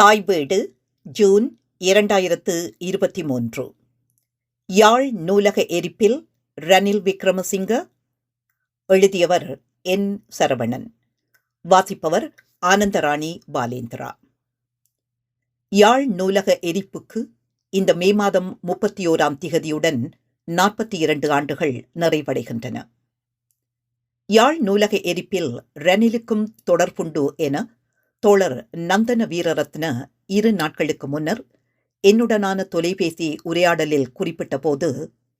தாய் வீடு ஜூன் இரண்டாயிரத்து இருபத்தி மூன்று. யாழ் நூலக எரிப்பில் ரணில் விக்ரமசிங்க எழுதியவர் என். சரவணன். வாசிப்பவர் ஆனந்தராணி பாலேந்திரா. யாழ் நூலக எரிப்புக்கு இந்த மே மாதம் முப்பத்தி ஓராம் திகதியுடன் நாற்பத்தி இரண்டு ஆண்டுகள் நிறைவடைகின்றன. யாழ் நூலக எரிப்பில் ரணிலுக்கும் தொடர்புண்டு என தோழர் நந்தன வீரரத்ன இரு நாட்களுக்கு முன்னர் என்னுடனான தொலைபேசி உரையாடலில் குறிப்பிட்ட போது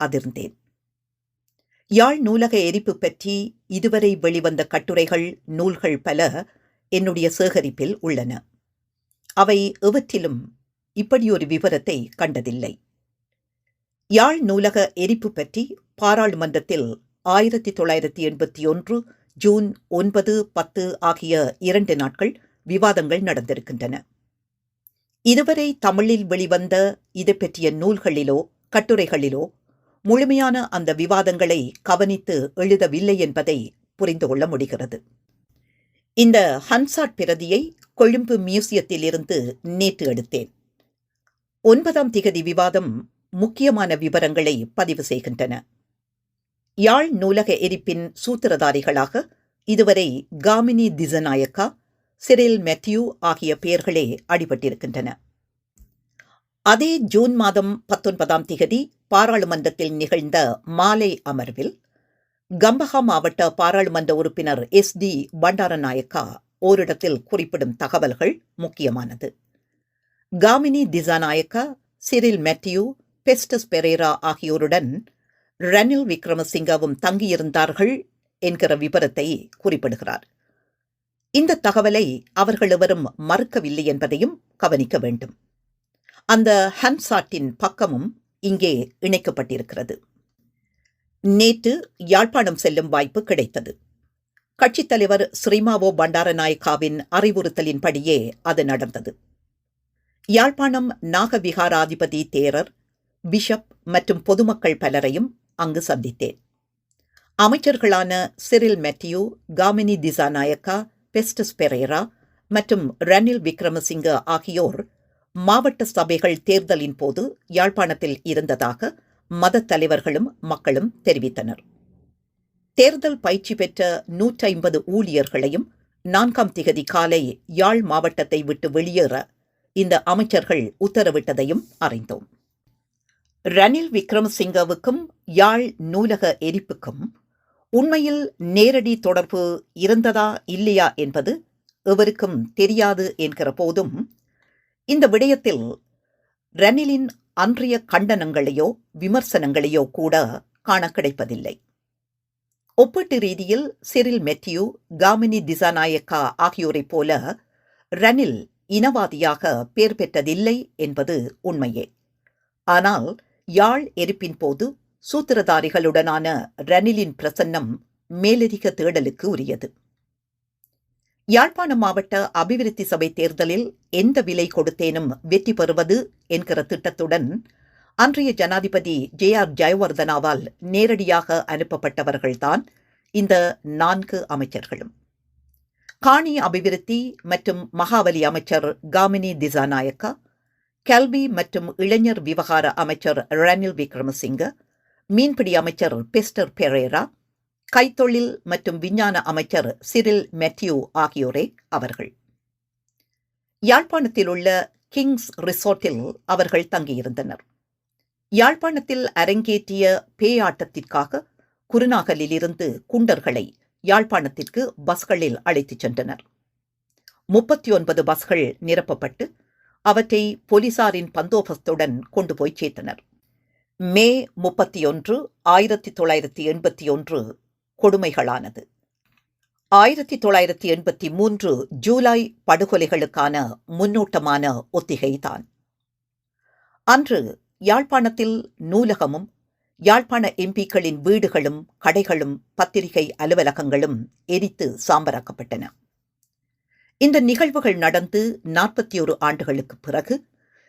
அதிர்ந்தேன். யாழ் நூலக எரிப்பு பற்றி இதுவரை வெளிவந்த கட்டுரைகள் நூல்கள் பல என்னுடைய சேகரிப்பில் உள்ளன. அவை எவற்றிலும் இப்படியொரு விவரத்தை கண்டதில்லை. யாழ் நூலக எரிப்பு பற்றி பாராளுமன்றத்தில் ஆயிரத்தி தொள்ளாயிரத்தி எண்பத்தி ஒன்று ஜூன் ஒன்பது பத்து ஆகிய இரண்டு நாட்கள் விவாதங்கள் நடந்திருக்கின்றன. இதுவரை தமிழில் வெளிவந்த இது பற்றிய நூல்களிலோ கட்டுரைகளிலோ முழுமையான அந்த விவாதங்களை கவனித்து எழுதவில்லை என்பதை புரிந்து கொள்ள முடிகிறது. இந்த ஹன்சாட் பிரதியை கொழும்பு மியூசியத்தில் இருந்து நேற்று எடுத்தேன். ஒன்பதாம் திகதி விவாதம் முக்கியமான விவரங்களை பதிவு செய்கின்றன. யாழ் நூலக எரிப்பின் சூத்திரதாரிகளாக இதுவரை காமினி திசநாயக்கா சிரில் மெத்யூ ஆகிய பெயர்களே அடிபட்டிருக்கின்றன. அதே ஜூன் மாதம் பத்தொன்பதாம் திகதி பாராளுமன்றத்தில் நிகழ்ந்த மாலை அமர்வில் கம்பஹா மாவட்ட பாராளுமன்ற உறுப்பினர் எஸ் டி பண்டாரநாயக்கா ஓரிடத்தில் குறிப்பிடும் தகவல்கள் முக்கியமானது. காமினி திசாநாயக்கா சிரில் மேத்யூ பெஸ்டஸ் பெரேரா ஆகியோருடன் ரணில் விக்ரமசிங்கவும் தங்கியிருந்தார்கள் என்கிற விபரத்தை குறிப்பிடுகிறார். இந்த தகவலை அவர்கள் எவரும் மறுக்கவில்லை என்பதையும் கவனிக்க வேண்டும். அந்த ஹன்சாட்டின் பக்கமும் இங்கே இணைக்கப்பட்டிருக்கிறது. நேற்று யாழ்ப்பாணம் செல்லும் வாய்ப்பு கிடைத்தது. கட்சித் தலைவர் ஸ்ரீமாவோ பண்டாரநாயக்காவின் அறிவுறுத்தலின்படியே அது நடந்தது. யாழ்ப்பாணம் நாகவிகாராதிபதி தேரர் பிஷப் மற்றும் பொதுமக்கள் பலரையும் அங்கு சந்தித்தேன். அமைச்சர்களான சிரில் மெட்டியூ காமினி திசாநாயக்கா பெஸ்டஸ் பெரேரா மற்றும் ரணில் விக்ரமசிங்க ஆகியோர் மாவட்ட சபைகள் தேர்தலின் போது யாழ்ப்பாணத்தில் இருந்ததாக மத தலைவர்களும் மக்களும் தெரிவித்தனர். தேர்தல் பயிற்சி பெற்ற நூற்றி ஐம்பது ஊழியர்களையும் நான்காம் திகதி காலை யாழ் மாவட்டத்தை விட்டு வெளியேற இந்த அமைச்சர்கள் உத்தரவிட்டதையும் அறிந்தோம். ரணில் விக்ரமசிங்கவுக்கும் யாழ் நூலக எரிப்புக்கும் உண்மையில் நேரடி தொடர்பு இருந்ததா இல்லையா என்பது எவருக்கும் தெரியாது என்கிற போதும் இந்த விடயத்தில் ரணிலின் அன்றைய கண்டனங்களையோ விமர்சனங்களையோ கூட காண கிடைப்பதில்லை. ஒப்பீட்டு ரீதியில் சிரில் மெத்யூ காமினி திசாநாயக்கா ஆகியோரைப் போல ரணில் இனவாதியாக பேர் பெற்றதில்லை என்பது உண்மையே. ஆனால் யாழ் எரிப்பின் போது சூத்திரதாரிகளுடனான ரணிலின் பிரசன்னம் மேலதிக தேடலுக்கு உரியது. யாழ்ப்பாண மாவட்ட அபிவிருத்தி சபை தேர்தலில் எந்த விலை கொடுத்தேனும் வெற்றி பெறுவது என்கிற திட்டத்துடன் அன்றைய ஜனாதிபதி ஜே ஆர் ஜெயவர்தனாவால் நேரடியாக அனுப்பப்பட்டவர்கள்தான் இந்த நான்கு அமைச்சர்களும். காணி அபிவிருத்தி மற்றும் மகாவலி அமைச்சர் காமினி திசாநாயக்கா கல்வி மற்றும் இளைஞர் விவகார அமைச்சர் ரணில் விக்ரமசிங்க மீன்பிடி அமைச்சர் பெஸ்டர் பெரேரா கைத்தொழில் மற்றும் விஞ்ஞான அமைச்சர் சிரில் மெத்யூ ஆகியோரே அவர்கள். யாழ்ப்பாணத்தில் உள்ள கிங்ஸ் ரிசோர்ட்டில் அவர்கள் தங்கியிருந்தனர். யாழ்ப்பாணத்தில் அரங்கேற்றிய பேயாட்டத்திற்காக குருநாகலிலிருந்து குண்டர்களை யாழ்ப்பாணத்திற்கு பஸ்களில் அழைத்துச் சென்றனர். முப்பத்தி ஒன்பது பஸ்கள் நிரப்பப்பட்டு அவற்றை போலீசாரின் பந்தோபஸ்துடன் கொண்டு போய் சேர்த்தனர். மே முப்பத்தி ஒன்று ஆயிரத்தி தொள்ளாயிரத்தி எண்பத்தி ஒன்று கொடுமைகளானது. ஆயிரத்தி தொள்ளாயிரத்தி எண்பத்தி மூன்று ஜூலை படுகொலைகளுக்கான முன்னோட்டமான ஒத்திகைதான். அன்று யாழ்ப்பாணத்தில் நூலகமும் யாழ்ப்பாண எம்பிக்களின் வீடுகளும் கடைகளும் பத்திரிகை அலுவலகங்களும் எரித்து சாம்பராக்கப்பட்டன. இந்த நிகழ்வுகள் நடந்து நாற்பத்தி ஒரு ஆண்டுகளுக்கு பிறகு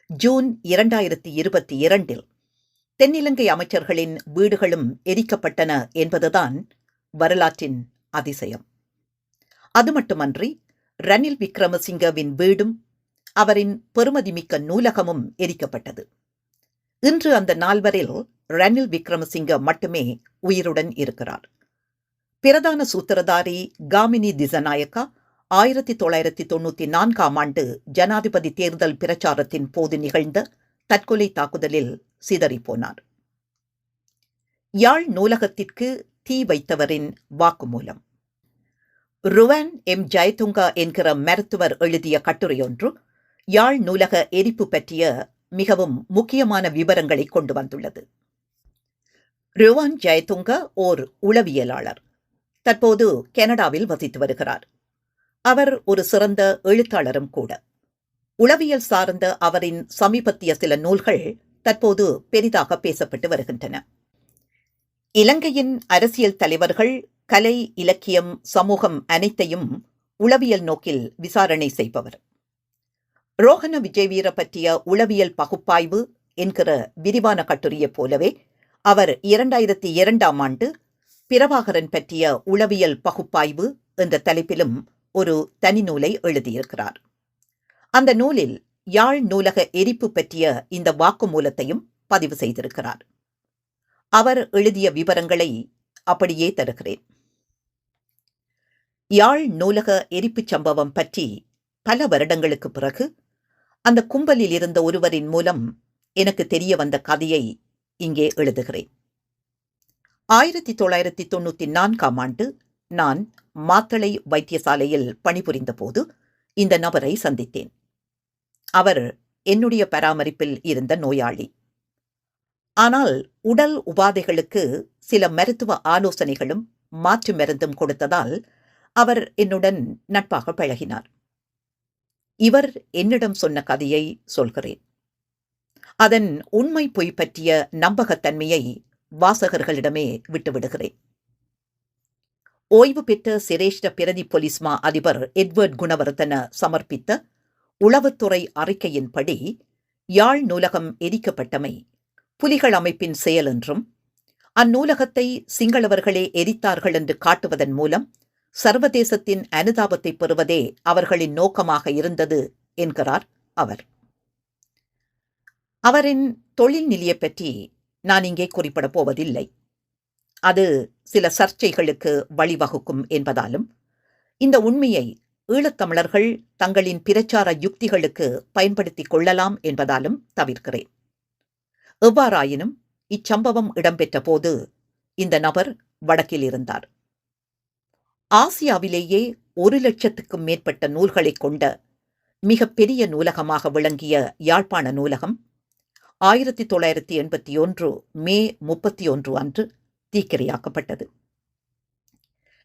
ஜூன் இரண்டாயிரத்தி இருபத்தி இரண்டில் தென்னிலங்கை அமைச்சர்களின் வீடுகளும் எரிக்கப்பட்டன என்பதுதான் வரலாற்றின் அதிசயம். அது மட்டுமன்றி ரணில் விக்ரமசிங்கவின் வீடும் அவரின் பெருமதிமிக்க நூலகமும் எரிக்கப்பட்டது. இன்று அந்த நால்வரில் ரணில் விக்ரமசிங்க மட்டுமே உயிருடன் இருக்கிறார். பிரதான சூத்திரதாரி காமினி திசநாயக்கா ஆயிரத்தி தொள்ளாயிரத்தி தொண்ணூத்தி நான்காம் ஆண்டு ஜனாதிபதி தேர்தல் பிரச்சாரத்தின் போது நிகழ்ந்த தற்கொலை தாக்குதலில் சிதறிப்போனார். யாழ் நூலகத்திற்கு தீ வைத்தவரின் வாக்குமூலம். ருவான் எம். ஜெயதுங்கா என்கிற மருத்துவர் எழுதிய கட்டுரையொன்று யாழ் நூலக எரிப்பு பற்றிய மிகவும் முக்கியமான விவரங்களை கொண்டு வந்துள்ளது. ருவான் ஜெயதுங்கா ஓர் உளவியலாளர். தற்போது கனடாவில் வசித்து வருகிறார். அவர் ஒரு சிறந்த எழுத்தாளரும் கூட. உளவியல் சார்ந்த அவரின் சமீபத்திய சில நூல்கள் தற்போது பெரிதாக பேசப்பட்டு வருகின்றன. இலங்கையின் அரசியல் தலைவர்கள் கலை இலக்கியம் சமூகம் அனைத்தையும் உளவியல் நோக்கில் விசாரணை செய்பவர். ரோஹன விஜயவீர பற்றிய உளவியல் பகுப்பாய்வு என்கிற விரிவான கட்டுரையைப் போலவே அவர் இரண்டாயிரத்தி இரண்டாம் ஆண்டு பிரபாகரன் பற்றிய உளவியல் பகுப்பாய்வு என்ற தலைப்பிலும் ஒரு தனி நூலை எழுதியிருக்கிறார். அந்த நூலில் யாழ் நூலக எரிப்பு பற்றிய இந்த வாக்குமூலத்தையும் பதிவு செய்திருக்கிறார். அவர் எழுதிய விவரங்களை அப்படியே தருகிறேன். யாழ் நூலக எரிப்புச் சம்பவம் பற்றி பல வருடங்களுக்கு பிறகு அந்த கும்பலில் இருந்த ஒருவரின் மூலம் எனக்கு தெரிய வந்த கதையை இங்கே எழுதுகிறேன். ஆயிரத்தி தொள்ளாயிரத்தி தொண்ணூத்தி நான்காம் ஆண்டு நான் மாத்தளை வைத்தியசாலையில் பணிபுரிந்த போது இந்த நபரை சந்தித்தேன். அவர் என்னுடைய பராமரிப்பில் இருந்த நோயாளி. ஆனால் உடல் உபாதைகளுக்கு சில மருத்துவ ஆலோசனைகளும் மாற்று மருந்தும் கொடுத்ததால் அவர் என்னுடன் நட்பாக பழகினார். இவர் என்னிடம் சொன்ன கதையை சொல்கிறேன். அதன் உண்மை பொய் பற்றிய நம்பகத்தன்மையை வாசகர்களிடமே விட்டுவிடுகிறேன். ஓய்வு பெற்ற சிரேஷ்ட பிரதி போலீஸ்மா அதிபர் எட்வர்ட் குணவர்தன சமர்ப்பித்த உளவுத்துறை அறிக்கையின்படி யாழ் நூலகம் எரிக்கப்பட்டமை புலிகள் அமைப்பின் செயல் என்றும் அந்நூலகத்தை சிங்களவர்களே எரித்தார்கள் என்று காட்டுவதன் மூலம் சர்வதேசத்தின் அனுதாபத்தை பெறுவதே அவர்களின் நோக்கமாக இருந்தது என்கிறார் அவர். அவரின் தொழில் நிலையை பற்றி நான் இங்கே குறிப்பிடப் போவதில்லை. அது சில சர்ச்சைகளுக்கு வழிவகுக்கும் என்பதாலும் இந்த உண்மையை ஈழத்தமிழர்கள் தங்களின் பிரச்சார யுக்திகளுக்கு பயன்படுத்திக் கொள்ளலாம் என்பதாலும் தவிர்க்கிறேன். எவ்வாறாயினும் இச்சம்பவம் இடம்பெற்ற போது இந்த நபர் வடக்கில் இருந்தார். ஆசியாவிலேயே ஒரு லட்சத்துக்கும் மேற்பட்ட நூல்களை கொண்ட மிக பெரிய நூலகமாக விளங்கிய யாழ்ப்பாண நூலகம் ஆயிரத்தி தொள்ளாயிரத்தி எண்பத்தி ஒன்று மே முப்பத்தி ஒன்று அன்று தீக்கிரையாக்கப்பட்டது.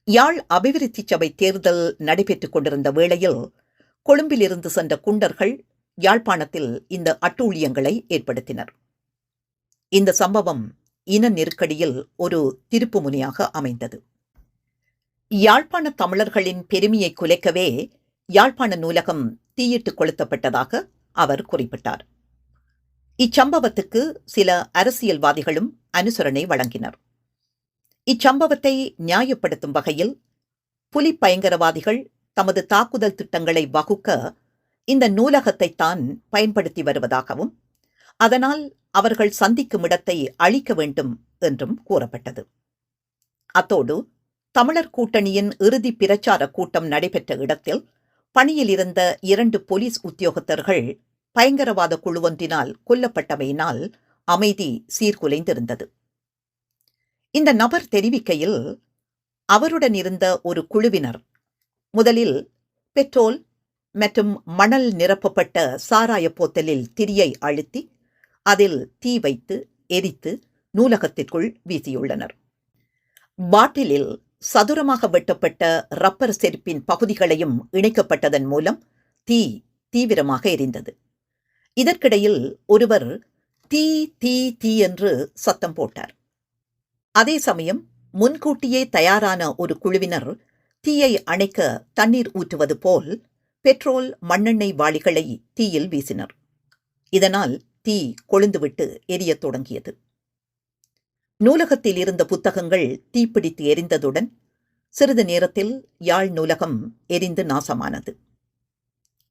யாழ் அபிவிருத்தி சபை தேர்தல் நடைபெற்றுக் கொண்டிருந்த வேளையில் கொழும்பிலிருந்து சென்ற குண்டர்கள் யாழ்ப்பாணத்தில் இந்த அட்டூழியங்களை ஏற்படுத்தினர். இந்த சம்பவம் இன நெருக்கடியில் ஒரு திருப்புமுனையாக அமைந்தது. யாழ்ப்பாண தமிழர்களின் பெருமையை குலைக்கவே யாழ்ப்பாண நூலகம் தீயிட்டு கொளுத்தப்பட்டதாக அவர் குறிப்பிட்டார். இச்சம்பவத்துக்கு சில அரசியல்வாதிகளும் அனுசரணை வழங்கினர். இச்சம்பவத்தை நியாயப்படுத்தும் வகையில் புலி பயங்கரவாதிகள் தமது தாக்குதல் திட்டங்களை வகுக்க இந்த நூலகத்தை தான் பயன்படுத்தி வருவதாகவும் அதனால் அவர்கள் சந்திக்கும் இடத்தை அழிக்க வேண்டும் என்றும் கூறப்பட்டது. அத்தோடு தமிழர் கூட்டணியின் இறுதி பிரச்சார கூட்டம் நடைபெற்ற இடத்தில் பணியில் இருந்த இரண்டு போலீஸ் உத்தியோகத்தர்கள் பயங்கரவாத குழுவொன்றினால் கொல்லப்பட்டமையினால் அமைதி சீர்குலைந்திருந்தது. இந்த நபர் தெரிவிக்கையில் அவருடன் இருந்த ஒரு குழுவினர் முதலில் பெட்ரோல் மற்றும் மணல் நிரப்பப்பட்ட சாராய போத்தலில் திரியை அழுத்தி அதில் தீ வைத்து எரித்து நூலகத்திற்குள் வீசியுள்ளனர். பாட்டிலில் சதுரமாக வெட்டப்பட்ட ரப்பர் செருப்பின் பகுதிகளையும் இணைக்கப்பட்டதன் மூலம் தீ தீவிரமாக எரிந்தது. இதற்கிடையில் ஒருவர் தீ தீ தீ என்று சத்தம் போட்டார். அதே சமயம் முன்கூட்டியே தயாரான ஒரு குழுவினர் தீயை அணைக்க தண்ணீர் ஊற்றுவது போல் பெட்ரோல் மண்ணெண்ணெய் வாளிகளை தீயில் வீசினர். இதனால் தீ கொழுந்துவிட்டு எரியத் தொடங்கியது. நூலகத்தில் இருந்த புத்தகங்கள் தீப்பிடித்து எரிந்ததுடன் சிறிது நேரத்தில் யாழ் நூலகம் எரிந்து நாசமானது.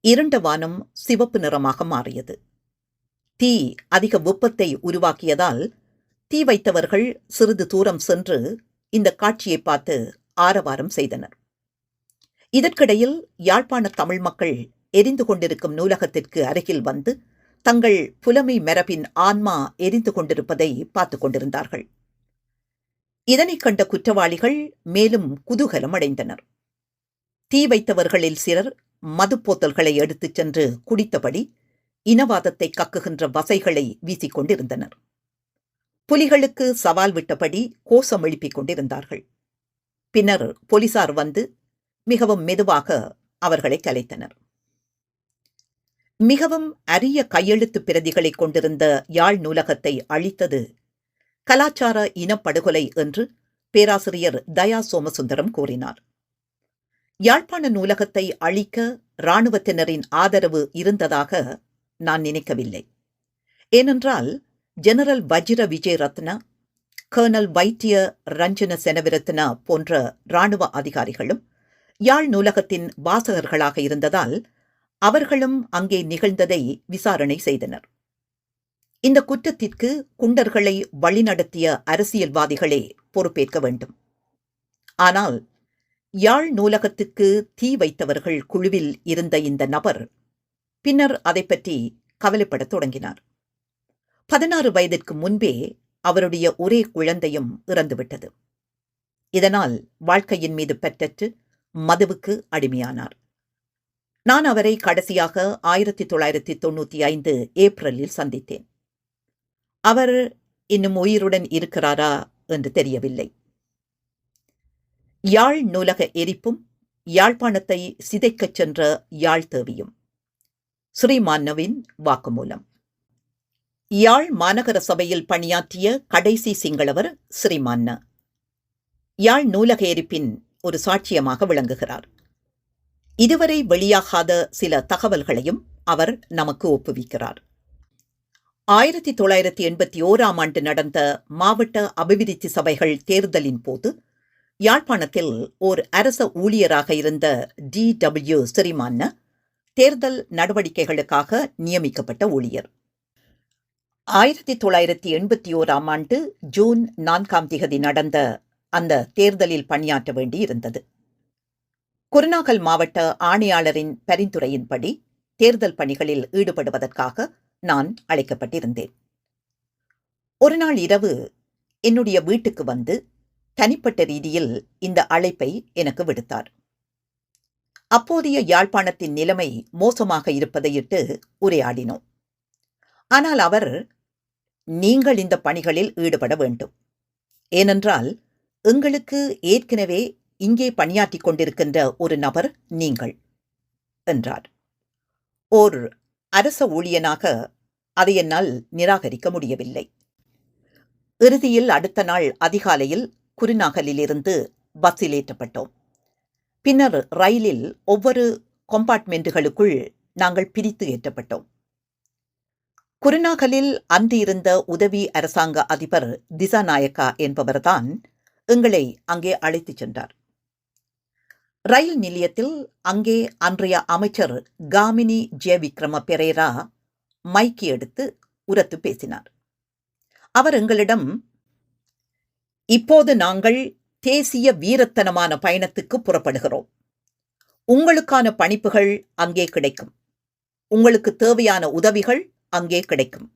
இருண்ட வானம் சிவப்பு நிறமாக மாறியது. தீ அதிக வெப்பத்தை உருவாக்கியதால் தீ வைத்தவர்கள் சிறிது தூரம் சென்று இந்த காட்சியை பார்த்து ஆரவாரம் செய்தனர். இதற்கிடையில் யாழ்ப்பாண தமிழ் மக்கள் எரிந்து கொண்டிருக்கும் நூலகத்திற்கு அருகில் வந்து தங்கள் புலமை மரபின் ஆன்மா எரிந்து கொண்டிருப்பதை பார்த்துக் கொண்டிருந்தார்கள். இதனைக் கண்ட குற்றவாளிகள் மேலும் குதூகலம் அடைந்தனர். தீ வைத்தவர்களில் சிலர் மதுப்போத்தல்களை எடுத்துச் சென்று குடித்தபடி இனவாதத்தை கக்குகின்ற வசைகளை வீசிக்கொண்டிருந்தனர் புலிகளுக்கு சவால் விட்டபடி கோஷம் எழுப்பிக் கொண்டிருந்தார்கள். பின்னர் போலீசார் வந்து மிகவும் மெதுவாக அவர்களை கலைத்தனர். மிகவும் அரிய கையெழுத்து பிரதிகளை கொண்டிருந்த யாழ் நூலகத்தை அழித்தது கலாச்சார இனப்படுகொலை என்று பேராசிரியர் தயா சோமசுந்தரம் கூறினார். யாழ்ப்பாண நூலகத்தை அழிக்க இராணுவத்தினரின் ஆதரவு இருந்ததாக நான் நினைக்கவில்லை. ஏனென்றால் ஜெனரல் வஜிர விஜய் ரத்னா கர்னல் வைத்திய ரஞ்சன செனவிரத்னா போன்ற இராணுவ அதிகாரிகளும் யாழ் நூலகத்தின் வாசகர்களாக இருந்ததால் அவர்களும் அங்கே நிகழ்ந்ததை விசாரணை செய்தனர். இந்த குற்றத்திற்கு குண்டர்களை வழிநடத்திய அரசியல்வாதிகளே பொறுப்பேற்க வேண்டும். ஆனால் யாழ் நூலகத்துக்கு தீ வைத்தவர்கள் குழுவில் இருந்த இந்த நபர் பின்னர் அதை பற்றி கவலைப்படத் தொடங்கினார். பதினாறு வயதிற்கு முன்பே அவருடைய ஒரே குழந்தையும் இறந்துவிட்டது. இதனால் வாழ்க்கையின் மீது பற்றற்று மதுவுக்கு அடிமையானார். நான் அவரை கடைசியாக ஆயிரத்தி தொள்ளாயிரத்தி தொண்ணூத்தி ஐந்து ஏப்ரலில் சந்தித்தேன். அவர் இன்னும் உயிருடன் இருக்கிறாரா என்று தெரியவில்லை. யாழ் நூலக எரிப்பும் யாழ்ப்பாணத்தை சிதைக்கச் சென்ற யாழ் தேவியும் ஸ்ரீமான்னவின் வாக்குமூலம். யாழ் மாநகர சபையில் பணியாற்றிய கடைசி சிங்களவர் ஸ்ரீமான்ன யாழ் நூலக எரிப்பின் ஒரு சாட்சியமாக விளங்குகிறார். இதுவரை வெளியாகாத சில தகவல்களையும் அவர் நமக்கு ஒப்புவிக்கிறார். ஆயிரத்தி தொள்ளாயிரத்தி எண்பத்தி ஓராம் ஆண்டு நடந்த மாவட்ட அபிவிருத்தி சபைகள் தேர்தலின் போது யாழ்ப்பாணத்தில் ஓர் அரச ஊழியராக இருந்த டி. டபிள்யூ. ஸ்ரீமான தேர்தல் நடவடிக்கைகளுக்காக நியமிக்கப்பட்ட ஊழியர். ஆயிரத்தி தொள்ளாயிரத்தி எண்பத்தி ஓராம் ஆண்டு ஜூன் நான்காம் திகதி நடந்த அந்த தேர்தலில் பணியாற்ற வேண்டியிருந்தது. குருநாகல் மாவட்ட ஆணையாளரின் பரிந்துரையின்படி தேர்தல் பணிகளில் ஈடுபடுவதற்காக நான் அழைக்கப்பட்டிருந்தேன். ஒரு நாள் இரவு என்னுடைய வீட்டுக்கு வந்து தனிப்பட்ட ரீதியில் இந்த அழைப்பை எனக்கு விடுத்தார். அப்போதைய யாழ்ப்பாணத்தின் நிலைமை மோசமாக இருப்பதையிட்டு உரையாடினோம். ஆனால் அவர் நீங்கள் இந்த பணிகளில் ஈடுபட வேண்டும். ஏனென்றால் எங்களுக்கு ஏற்கனவே இங்கே பணியாற்றிக் கொண்டிருக்கின்ற ஒரு நபர் நீங்கள் என்றார். ஓர் அரச ஊழியனாக அதை என்னால் நிராகரிக்க முடியவில்லை. இறுதியில் அடுத்த நாள் அதிகாலையில் குருநாகலிலிருந்து பஸ்ஸில் ஏற்றப்பட்டோம். பின்னர் ரயிலில் ஒவ்வொரு கொம்பார்ட்மெண்ட்டுகளுக்குள் நாங்கள் பிரித்து ஏற்றப்பட்டோம். குருநாகலில் அன்றியிருந்த உதவி அரசாங்க அதிபர் திசாநாயக்கா என்பவர்தான் எங்களை அங்கே அழைத்துச் சென்றார். ரயில் நிலையத்தில் அங்கே அன்றைய அமைச்சர் காமினி ஜெ விக்ரம பெரேரா மைக்கி எடுத்து உரத்து பேசினார். அவர் எங்களிடம் இப்போது நாங்கள் தேசிய வீரத்தனமான பயணத்துக்கு புறப்படுகிறோம். உங்களுக்கான பணிப்புகள் அங்கே கிடைக்கும். உங்களுக்கு தேவையான உதவிகள் அங்கே கிடைக்கும்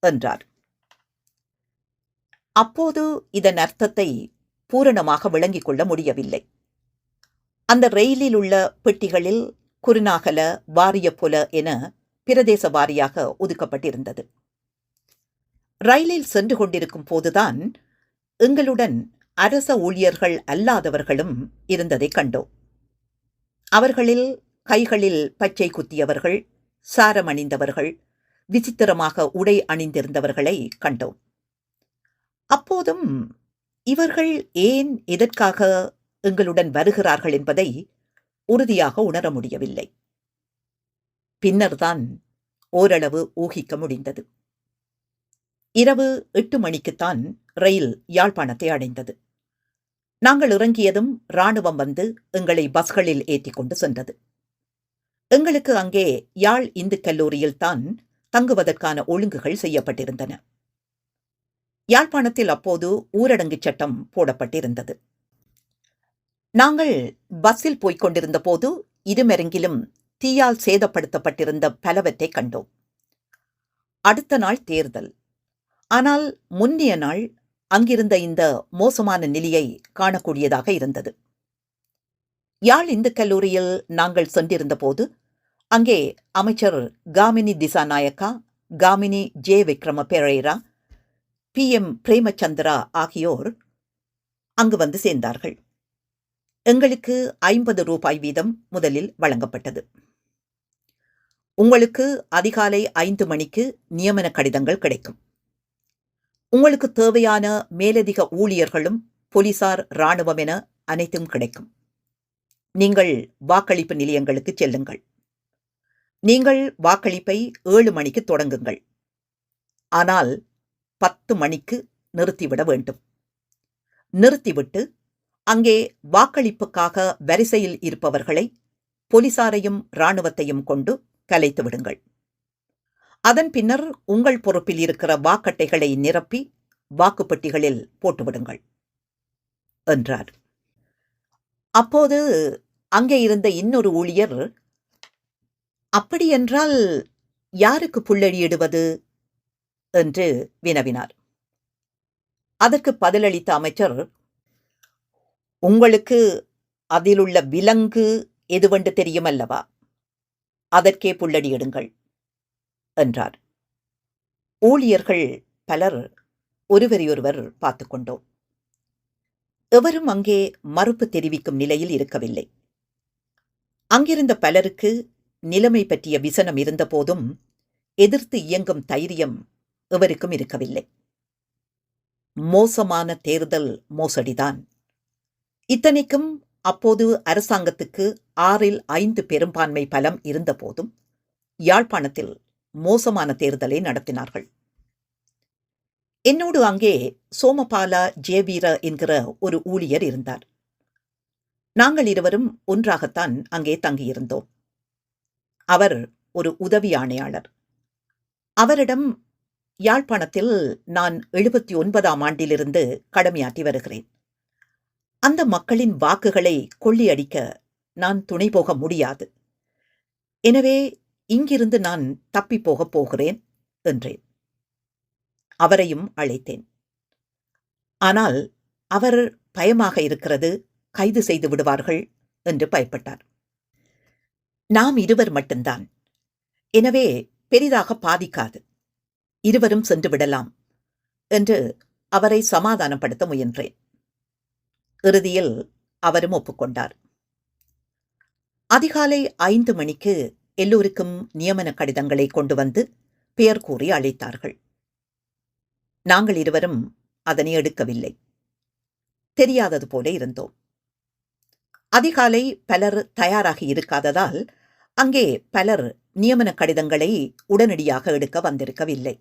என்றார். அப்போது இதன் அர்த்தத்தை பூரணமாக விளங்கிக் கொள்ள முடியவில்லை. அந்த ரயிலில் உள்ள பெட்டிகளில் குருநாகல வாரியப்புல என பிரதேச வாரியாக ஒதுக்கப்பட்டிருந்தது. ரயிலில் சென்று கொண்டிருக்கும் போதுதான் எங்களுடன் அரச ஊழியர்கள் அல்லாதவர்களும் இருந்ததைக் கண்டோம். அவர்களில் கைகளில் பச்சை குத்தியவர்கள் சாரமணிந்தவர்கள் விசித்திரமாக உடை அணிந்திருந்தவர்களை கண்டோம். அப்போதும் இவர்கள் ஏன் எதற்காக எங்களுடன் வருகிறார்கள் என்பதை உறுதியாக உணர முடியவில்லை. பின்னர்தான் ஓரளவு ஊகிக்க முடிந்தது. இரவு எட்டு மணிக்குத்தான் ரயில் யாழ்ப்பாணத்தை அடைந்தது. நாங்கள் இறங்கியதும் இராணுவம் வந்து எங்களை பஸ்களில் ஏற்றிக் கொண்டு சென்றது. எங்களுக்கு அங்கே யாழ் இந்து கல்லூரியில்தான் தங்குவதற்கான ஒழுங்குகள் செய்யப்பட்டிருந்தன. யாழ்ப்பாணத்தில் அப்போது ஊரடங்கு சட்டம் போடப்பட்டிருந்தது. நாங்கள் பஸ்ஸில் போய்க் கொண்டிருந்த போது இருமெருங்கிலும் தீயால் சேதப்படுத்தப்பட்டிருந்த பலவற்றை கண்டோம். அடுத்த நாள் தேர்தல். ஆனால் முன்னிய நாள் அங்கிருந்த இந்த மோசமான நிலையை காணக்கூடியதாக இருந்தது. யாழ் இந்து கல்லூரியில் நாங்கள் சென்றிருந்த போது அங்கே அமைச்சர் Gamini Dissanayake Gamini J. Wickrama Perera P. M. Premachandra ஆகியோர் அங்கு வந்து சேர்ந்தார்கள். எங்களுக்கு ஐம்பது ரூபாய் வீதம் முதலில் வழங்கப்பட்டது. உங்களுக்கு அதிகாலை ஐந்து மணிக்கு நியமன கடிதங்கள் கிடைக்கும். உங்களுக்கு தேவையான மேலதிக ஊழியர்களும் போலீசார் இராணுவம் என அனைத்தும் கிடைக்கும். நீங்கள் வாக்களிப்பு நிலையங்களுக்கு செல்லுங்கள். நீங்கள் வாக்களிப்பை ஏழு மணிக்கு தொடங்குங்கள். ஆனால் பத்து மணிக்கு நிறுத்திவிட வேண்டும். நிறுத்திவிட்டு அங்கே வாக்களிப்புக்காக வரிசையில் இருப்பவர்களை போலீசாரையும் இராணுவத்தையும் கொண்டு கலைத்து விடுங்கள். அதன் பின்னர் உங்கள் பொறுப்பில் இருக்கிற வாக்கட்டைகளை நிரப்பி வாக்குப்பெட்டிகளில் போட்டுவிடுங்கள் என்றார். அப்போது அங்கே இருந்த இன்னொரு ஊழியர் அப்படியென்றால் யாருக்கு புள்ளடியிடுவது என்று வினவினார். அதற்கு பதிலளித்த அமைச்சர் உங்களுக்கு அதிலுள்ள விலங்கு எதுவென்று தெரியுமல்லவா? அதற்கே புள்ளடியிடுங்கள் என்றார். ஊழியர்கள் பலர் ஒருவரையொருவர் பார்த்து கொண்டோம். எவரும் அங்கே மறுப்பு தெரிவிக்கும் நிலையில் இருக்கவில்லை. அங்கிருந்த பலருக்கு நிலைமை பற்றிய விசனம் இருந்தபோதும் எதிர்த்து இயங்கும் தைரியம் எவருக்கும் இருக்கவில்லை. மோசமான தேர்தல் மோசடிதான். இத்தனைக்கும் அப்போது அரசாங்கத்துக்கு ஆறில் ஐந்து பெரும்பான்மை பலம் இருந்தபோதும் யாழ்ப்பாணத்தில் மோசமான தேர்தலை நடத்தினார்கள். என்னோடு அங்கே சோமபாலா ஜேவீர என்கிற ஒரு ஊழியர் இருந்தார். நாங்கள் இருவரும் ஒன்றாகத்தான் அங்கே தங்கியிருந்தோம். அவர் ஒரு உதவி ஆணையாளர். அவரிடம் யாழ்ப்பாணத்தில் நான் எழுபத்தி ஒன்பதாம் ஆண்டிலிருந்து கடமையாற்றி வருகிறேன். அந்த மக்களின் வாக்குகளை கொள்ளியடிக்க நான் துணை போக முடியாது. எனவே இங்கிருந்து நான் தப்பிப் போகப் போகிறேன் என்றேன். அவரையும் அழைத்தேன். ஆனால் அவர் பயமாக இருக்கிறது கைது செய்து விடுவார்கள் என்று பயப்பட்டார். நாம் இருவர் மட்டும்தான். எனவே பெரிதாக பாதிக்காது. இருவரும் சென்று விடலாம் என்று அவரை சமாதானப்படுத்த முயன்றேன். இறுதியில் அவரும் ஒப்புக்கொண்டார். அதிகாலை ஐந்து மணிக்கு எல்லோருக்கும் நியமன கடிதங்களை கொண்டு வந்து பெயர் கூறி அழைத்தார்கள். நாங்கள் இருவரும் அதனை எடுக்கவில்லை. தெரியாதது போல இருந்தோம். அதிகாலை பலர் தயாராகி இருக்காததால் அங்கே பலர் நியமன கடிதங்களை உடனடியாக எடுக்க வந்திருக்கவில்லை.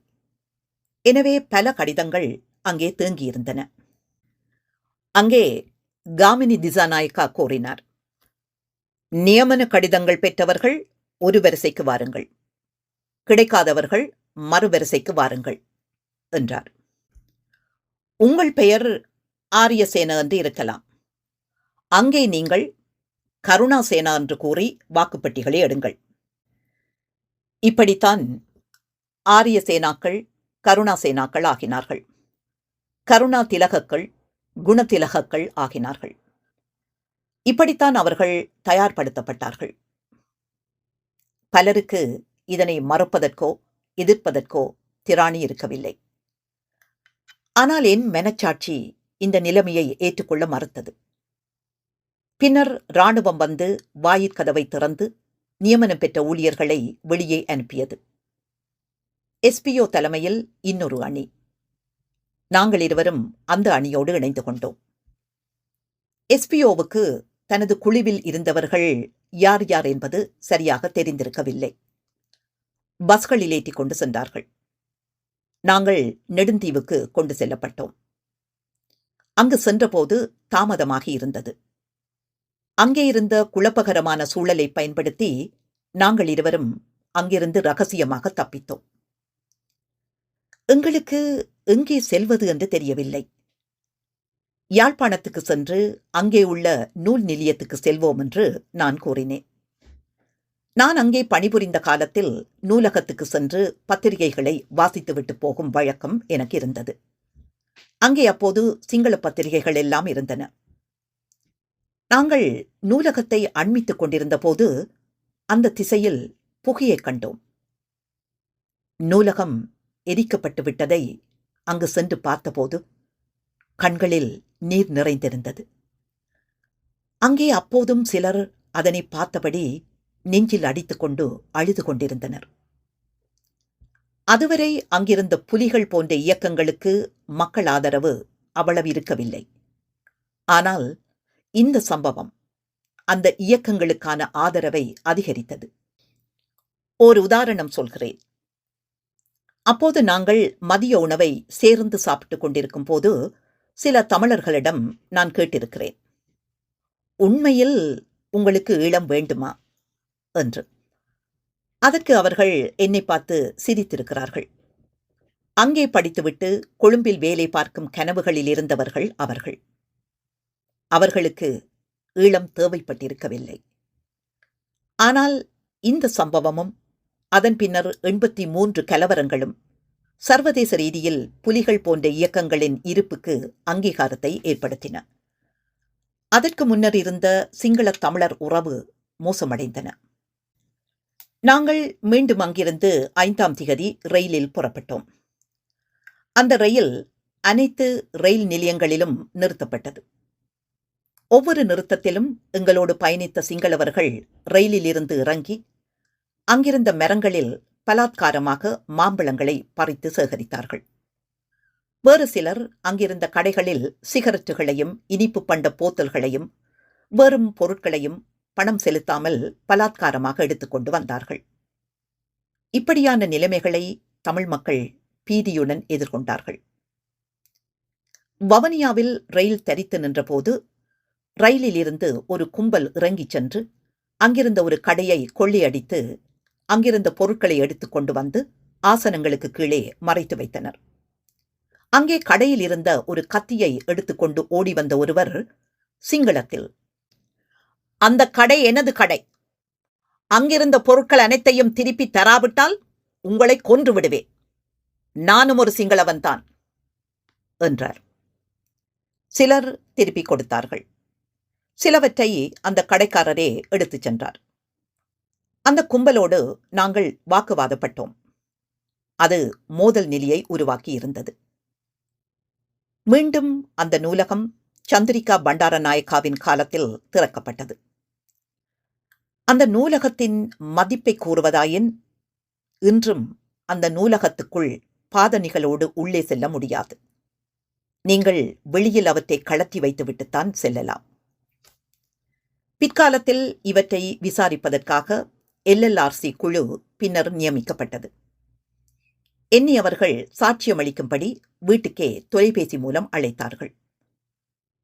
எனவே பல கடிதங்கள் அங்கே தேங்கியிருந்தன. அங்கே காமினி திசாநாயக்கா கூறினார் நியமன கடிதங்கள் பெற்றவர்கள் ஒரு வரிசைக்கு வாருங்கள். கிடைக்காதவர்கள் மறுவரிசைக்கு வாருங்கள் என்றார். உங்கள் பெயர் ஆரியசேன என்று இருக்கலாம். அங்கே நீங்கள் கருணா சேனா என்று கூறி வாக்குப்பெட்டிகளை எடுங்கள். இப்படித்தான் ஆரிய சேனாக்கள் கருணா சேனாக்கள் ஆகினார்கள். கருணா திலகக்கள் குணதிலகக்கள் ஆகினார்கள். இப்படித்தான் அவர்கள் தயார்படுத்தப்பட்டார்கள். பலருக்கு இதனை மறுப்பதற்கோ எதிர்ப்பதற்கோ திராணி இருக்கவில்லை. ஆனால் என் மெனச்சாட்சி இந்த நிலைமையை ஏற்றுக்கொள்ள மறுத்தது. பின்னர் இராணுவம் வந்து வாயிற்கதவை திறந்து நியமனம் பெற்ற ஊழியர்களை வெளியே அனுப்பியது. எஸ்பிஓ தலைமையில் இன்னொரு அணி. நாங்கள் இருவரும் அந்த அணியோடு இணைந்து கொண்டோம். எஸ்பிஓவுக்கு தனது குழுவில் இருந்தவர்கள் யார் யார் என்பது சரியாக தெரிந்திருக்கவில்லை. பஸ்களில் ஏற்றிக் கொண்டு சென்றார்கள். நாங்கள் நெடுந்தீவுக்கு கொண்டு செல்லப்பட்டோம். அங்கு சென்றபோது தாமதமாகி இருந்தது. அங்கே இருந்த குழப்பகரமான சூழலை பயன்படுத்தி நாங்கள் இருவரும் அங்கிருந்து ரகசியமாக தப்பித்தோம். எங்களுக்கு எங்கே செல்வது என்று தெரியவில்லை. யாழ்ப்பாணத்துக்கு சென்று அங்கே உள்ள நூல் நிலையத்துக்கு செல்வோம் என்று நான் கூறினேன். நான் அங்கே பணிபுரிந்த காலத்தில் நூலகத்துக்கு சென்று பத்திரிகைகளை வாசித்துவிட்டு போகும் வழக்கம் எனக்கு இருந்தது. அங்கே அப்போது சிங்கள பத்திரிகைகள் எல்லாம் இருந்தன. நாங்கள் நூலகத்தை அண்மித்துக் கொண்டிருந்த போது அந்த திசையில் புகையைக் கண்டோம். நூலகம் எரிக்கப்பட்டு விட்டதை அங்கு சென்று பார்த்தபோது கண்களில் நீர் நிறைந்திருந்தது. அங்கே அப்போதும் சிலர் அதனை பார்த்தபடி நெஞ்சில் அடித்துக்கொண்டு அழுது கொண்டிருந்தனர். அதுவரை அங்கிருந்த புலிகள் போன்ற இயக்கங்களுக்கு மக்கள் ஆதரவு அவ்வளவு இருக்கவில்லை. ஆனால் இந்த சம்பவம் அந்த இயக்கங்களுக்கான ஆதரவை அதிகரித்தது. ஓர் உதாரணம் சொல்கிறேன். அப்போது நாங்கள் மதிய உணவை சேர்ந்து சாப்பிட்டுக் கொண்டிருக்கும் போது சில தமிழர்களிடம் நான் கேட்டிருக்கிறேன். உண்மையில் உங்களுக்கு ஈழம் வேண்டுமா? என்று. அதற்கு அவர்கள் என்னை பார்த்து சிரித்திருக்கிறார்கள். அங்கே படித்துவிட்டு கொழும்பில் வேலை பார்க்கும் கனவுகளில் இருந்தவர்கள் அவர்கள். அவர்களுக்கு ஈழம் தேவைப்பட்டிருக்கவில்லை. ஆனால் இந்த சம்பவமும் அதன் பின்னர் எண்பத்தி மூன்று கலவரங்களும் சர்வதேச ரீதியில் புலிகள் போன்ற இயக்கங்களின் இருப்புக்கு அங்கீகாரத்தை ஏற்படுத்தின. அதற்கு முன்னர் இருந்த சிங்கள தமிழர் உறவு மோசமடைந்தன. நாங்கள் மீண்டும் அங்கிருந்து ஐந்தாம் திகதி ரயிலில் புறப்பட்டோம். அந்த ரயில் அனைத்து ரயில் நிலையங்களிலும் நிறுத்தப்பட்டது. ஒவ்வொரு நிறுத்தத்திலும் எங்களோடு பயணித்த சிங்களவர்கள் ரயிலிலிருந்து இறங்கி அங்கிருந்த மரங்களில் பலாத்காரமாக மாம்பழங்களை பறித்து சேகரித்தார்கள். வேறு சிலர் அங்கிருந்த கடைகளில் சிகரெட்டுகளையும் இனிப்பு பண்ட போத்தல்களையும் வெறும் பொருட்களையும் பணம் செலுத்தாமல் பலாத்காரமாக எடுத்துக்கொண்டு வந்தார்கள். இப்படியான நிலைமைகளை தமிழ் மக்கள் பீதியுடன் எதிர்கொண்டார்கள். வவனியாவில் ரயில் தரித்து நின்றபோது ரயிலிலிருந்து ஒரு கும்பல் இறங்கிச் சென்று அங்கிருந்த ஒரு கடையை கொள்ளையடித்து அங்கிருந்த பொருட்களை எடுத்துக் கொண்டு வந்து ஆசனங்களுக்கு கீழே மறைத்து வைத்தனர். அங்கே கடையில் இருந்த ஒரு கத்தியை எடுத்துக்கொண்டு ஓடி வந்த ஒருவர் சிங்களத்தில் அந்த கடை எனது கடை. அங்கிருந்த பொருட்கள் அனைத்தையும் திருப்பி தராவிட்டால் உங்களை கொன்று விடுவேன். நானும் ஒரு சிங்களவன்தான் என்றார். சிலர் திருப்பிக் கொடுத்தார்கள். சிலவற்றை அந்த கடைக்காரரே எடுத்துச் சென்றார். அந்த கும்பலோடு நாங்கள் வாக்குவாதப்பட்டோம். அது மோதல் நிலையை உருவாக்கி இருந்தது. மீண்டும் அந்த நூலகம் சந்திரிகா பண்டாரநாயக்காவின் காலத்தில் திறக்கப்பட்டது. அந்த நூலகத்தின் மதிப்பை கூறுவதாயின் இன்றும் அந்த நூலகத்துக்குள் பாதணிகளோடு உள்ளே செல்ல முடியாது. நீங்கள் வெளியில் அவற்றை கலத்தி வைத்துவிட்டுத்தான் செல்லலாம். பிற்காலத்தில் இவற்றை விசாரிப்பதற்காக எல்எல்ஆர்சி குழு பின்னர் நியமிக்கப்பட்டது. எண்ணி அவர்கள் சாட்சியமளிக்கும்படி வீட்டுக்கே தொலைபேசி மூலம் அழைத்தார்கள்.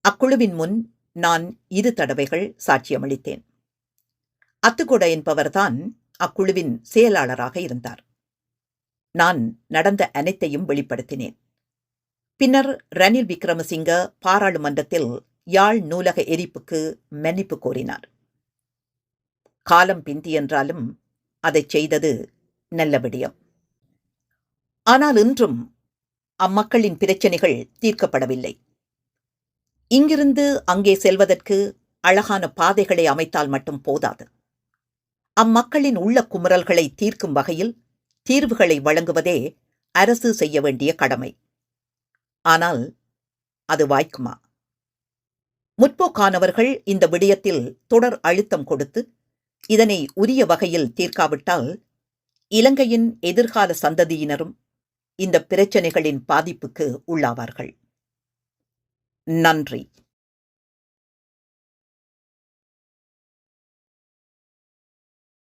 அக்குழுவின் முன் நான் இரு தடவைகள் சாட்சியமளித்தேன். அத்துக்கூட என்பவர்தான் அக்குழுவின் செயலாளராக இருந்தார். நான் நடந்த அனைத்தையும் வெளிப்படுத்தினேன். பின்னர் ரணில் விக்ரமசிங்க பாராளுமன்றத்தில் யாழ் நூலக எரிப்புக்கு மன்னிப்பு கோரினார். காலம் பிந்தி என்றாலும் அதைச் செய்தது நல்ல விடயம். ஆனால் இன்றும் அம்மக்களின் பிரச்சனைகள் தீர்க்கப்படவில்லை. இங்கிருந்து அங்கே செல்வதற்கு அழகான பாதைகளை அமைத்தால் மட்டும் போதாது. அம்மக்களின் உள்ள குமுறல்களை தீர்க்கும் வகையில் தீர்வுகளை வழங்குவதே அரசு செய்ய வேண்டிய கடமை. ஆனால் அது வாய்க்குமா? முற்போக்கானவர்கள் இந்த விடயத்தில் தொடர் அழுத்தம் கொடுத்து இதனை உரிய வகையில் தீர்க்காவிட்டால் இலங்கையின் எதிர்கால சந்ததியினரும் இந்த பிரச்சனைகளின் பாதிப்புக்கு உள்ளாவார்கள். நன்றி.